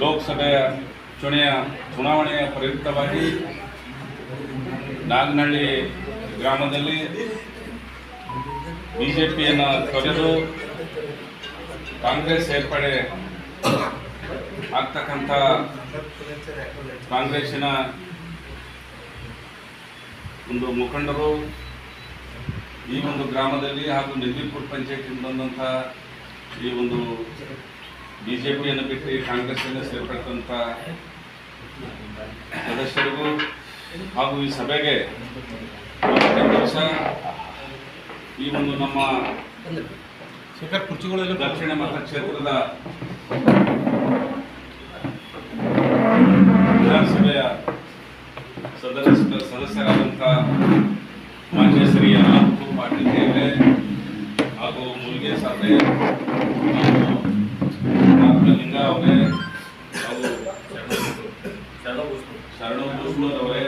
ಲೋಕಸಭೆಯ ಚುನೆಯ ಚುನಾವಣೆಯ ಪ್ರಯುಕ್ತವಾಗಿ ನಾಗನಹಳ್ಳಿ ಗ್ರಾಮದಲ್ಲಿ ಬಿ ಜೆ ಪಿಯನ್ನು ತೊರೆದು ಕಾಂಗ್ರೆಸ್ ಸೇರ್ಪಡೆ ಆಗ್ತಕ್ಕಂಥ ಕಾಂಗ್ರೆಸ್ಸಿನ ಒಂದು ಮುಖಂಡರು ಈ ಒಂದು ಗ್ರಾಮದಲ್ಲಿ ಹಾಗೂ ನಿಧಿಪುರ ಪಂಚಾಯತಿಂದ ಬಂದಂಥ ಈ ಒಂದು ಬಿ ಜೆ ಪಿಯನ್ನು ಬಿಟ್ಟು ಕಾಂಗ್ರೆಸ್ಸಿನ ಸೇರ್ಪಡ್ತಂಥ ಸದಸ್ಯರಿಗೂ ಹಾಗೂ ಈ ಸಭೆಗೆ ದಿವಸ ಈ ಒಂದು ನಮ್ಮ ದಕ್ಷಿಣ ಮತಕ್ಷೇತ್ರದ ವಿಧಾನಸಭೆಯ ಸದಸ್ಯ ಸದಸ್ಯರಾದಂಥ ಮಾನ್ಯ ಶ್ರೀ ಅನಂತಪುರ ಪಾಟೀಲ್ ಹಾಗೂ ಮುಲ್ಗೆ ಅವರೇ ಲಿಂಗ ಅವರೇ ಹಾಗೂ ಶರಣು ಅವರೇ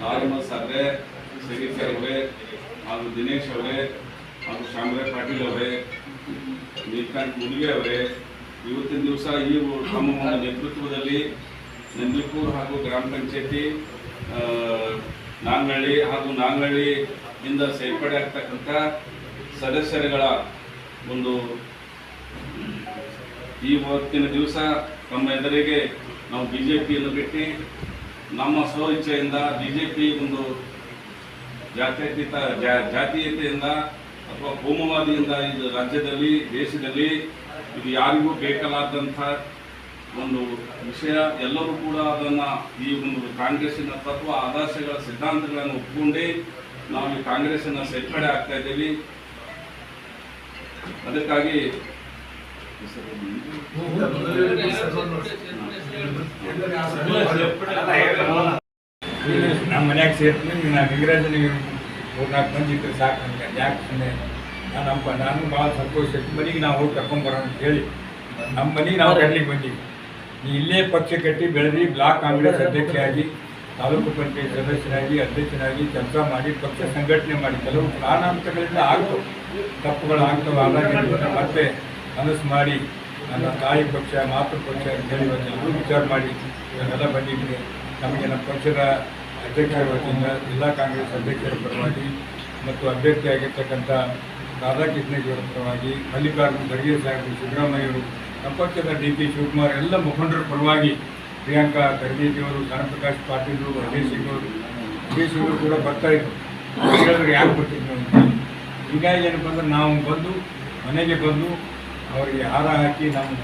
ನಾರಮಸ್ ಅವರೇ ಶರೀಫ್ ಅವರೇ ಹಾಗೂ ದಿನೇಶ್ ಅವರೇ ಹಾಗೂ ಶಾಮರಾಯ್ ಪಾಟೀಲ್ ಅವರೇ ನೀಲಕಾಂತ್ ಮುನಿಗೆ ಅವರೇ ಇವತ್ತಿನ ದಿವಸ ಈ ತಮ್ಮ ಒಂದು ನೇತೃತ್ವದಲ್ಲಿ ನಂದಿಪುರ್ ಹಾಗೂ ಗ್ರಾಮ ಪಂಚಾಯತಿ ನಾಂಗಳ್ಳಿ ಹಾಗೂ ನಾಂಗಳ್ಳಿ ಇಂದ ಸೇರ್ಪಡೆ ಆಗ್ತಕ್ಕಂಥ ಸದಸ್ಯರುಗಳ ಒಂದು ಇವತ್ತಿನ ದಿವಸ ನಮ್ಮ ಎದುರಿಗೆ ನಾವು ಬಿ ಜೆ ಪಿಯನ್ನು ಬಿಟ್ಟು ನಮ್ಮ ಸ್ವಇಚ್ಛೆಯಿಂದ ಬಿ ಜೆ ಪಿ ಒಂದು ಜಾತ್ಯತೀತ ಜಾತೀಯತೆಯಿಂದ ಅಥವಾ ಕೋಮುವಾದಿಯಿಂದ ಇದು ರಾಜ್ಯದಲ್ಲಿ, ದೇಶದಲ್ಲಿ ಇದು ಯಾರಿಗೂ ಬೇಕಲಾದಂಥ ಒಂದು ವಿಷಯ. ಎಲ್ಲರೂ ಕೂಡ ಅದನ್ನು ಈ ಒಂದು ಕಾಂಗ್ರೆಸ್ಸಿನ ತತ್ವ, ಆದರ್ಶಗಳ ಸಿದ್ಧಾಂತಗಳನ್ನು ಒಪ್ಪಿಕೊಂಡೇ ನಾವು ಈ ಕಾಂಗ್ರೆಸ್ಸನ್ನು ಸೇರ್ಪಡೆ ಆಗ್ತಾ ಇದ್ದೀವಿ. ಅದಕ್ಕಾಗಿ ನಮ್ಮ ಮನ್ಯಾಗ ಸೇರ್ತೀನಿ, ನಾನು ಇಂಗ್ರಾಜಿನ ಮೂರ್ನಾಲ್ಕು ಮಂದಿ ಇದ್ರೆ ಸಾಕು ನನಗೆ ಯಾಕೆ ಸುಮ್ಮನೆ ನಾನು ನಮ್ಮ ನಾನು ಭಾಳ ಸಂತೋಷ. ಮನೆಗೆ ನಾವು ಹೋಗಿ ಕರ್ಕೊಂಬರೋಣ ಅಂತ ಹೇಳಿ. ನಮ್ಮ ಮನೆಗೆ ನಾವು ಕರ್ಲಿಕ್ಕೆ ಬಂದೀವಿ. ನೀ ಇಲ್ಲೇ ಪಕ್ಷ ಕಟ್ಟಿ ಬೆಳೆದು ಬ್ಲಾಕ್ ಕಾಂಗ್ರೆಸ್ ಅಧ್ಯಕ್ಷರಾಗಿ, ತಾಲೂಕು ಪಂಚಾಯತ್ ಸದಸ್ಯರಾಗಿ, ಅಧ್ಯಕ್ಷರಾಗಿ ಕೆಲಸ ಮಾಡಿ, ಪಕ್ಷ ಸಂಘಟನೆ ಮಾಡಿ. ಕೆಲವು ಕಾರಣಾಂತರಗಳಿಂದ ಆಗ್ತವೆ. ತಪ್ಪುಗಳು ಆಗ್ತವೆ. ಆದಾಗ ಮತ್ತೆ ಮನಸ್ಸು ಮಾಡಿ ನನ್ನ ತಾಯಿ ಪಕ್ಷ, ಮಾತೃ ಪಕ್ಷ ಅಂತ ಹೇಳಿ ಇವತ್ತೆಲ್ಲರೂ ವಿಚಾರ ಮಾಡಿ ಇವನ್ನೆಲ್ಲ ಬಂದಿದ್ದೀನಿ ನಮಗೆ ನಮ್ಮ ಪಕ್ಷದ ಅಧ್ಯಕ್ಷರ ವತಿಯಿಂದ ಜಿಲ್ಲಾ ಕಾಂಗ್ರೆಸ್ ಅಧ್ಯಕ್ಷರ ಪರವಾಗಿ ಮತ್ತು ಅಭ್ಯರ್ಥಿಯಾಗಿರ್ತಕ್ಕಂಥ ರಾಧಾಕೃಷ್ಣಜಿಯವರ ಪರವಾಗಿ ಮಲ್ಲಿಕಾರ್ಜುನ ಖರ್ಗೆ ಸಾಹೇಬರು ಸಿದ್ದರಾಮಯ್ಯವರು ನಮ್ಮ ಪಕ್ಷದ ಡಿ ಪಿ ಶಿವಕುಮಾರ್, ಎಲ್ಲ ಮುಖಂಡರ ಪರವಾಗಿ ಪ್ರಿಯಾಂಕಾ ಖರ್ಗೆಜಿಯವರು ಪ್ರಕಾಶ್ ಪಾಟೀಲು ಅಜಯ್ ಸಿಂಗ್ ಅವರು, ಅಜಯ್ ಸಿಂಗ್ ಅವರು ಕೂಡ ಬರ್ತಾ ಇದ್ದರು ಯಾಕೆ ಬರ್ತಿದ್ರು ಅಂತ. ಹೀಗಾಗಿ ಏನಪ್ಪ ಅಂದ್ರೆ ನಾವು ಬಂದು ಮನೆಗೆ ಬಂದು ಅವರಿಗೆ ಹಾರ ಹಾಕಿ ನಮ್ಮ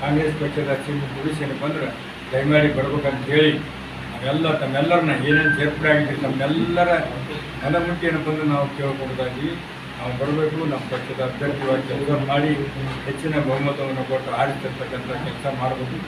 ಕಾಂಗ್ರೆಸ್ ಪಕ್ಷದ ಚಿಹ್ನೆ ಮುಗಿಸಿನ ಬಂದರೆ ದಯಮಾಡಿ ಬರ್ಬೇಕಂತ ಹೇಳಿ ನಾವೆಲ್ಲ ತಮ್ಮೆಲ್ಲರನ್ನ ಏನೇನು ಸೇರ್ಪಡೆ ಆಗಿದ್ದೀವಿ ತಮ್ಮೆಲ್ಲರ ನೆಲಮುಟ್ಟಿಯನ್ನು ಬಂದು ನಾವು ಕೇಳ್ಕೊಳ್ತಾಯಿದ್ದೀವಿ ನಾವು ಬರಬೇಕು, ನಮ್ಮ ಪಕ್ಷದ ಅಭ್ಯರ್ಥಿವಾಗಿ ಕೆಲಸ ಮಾಡಿ ಹೆಚ್ಚಿನ ಬಹುಮತವನ್ನು ಕೊಟ್ಟು ಆರಿಸಿರ್ತಕ್ಕಂಥ ಕೆಲಸ ಮಾಡಬೇಕು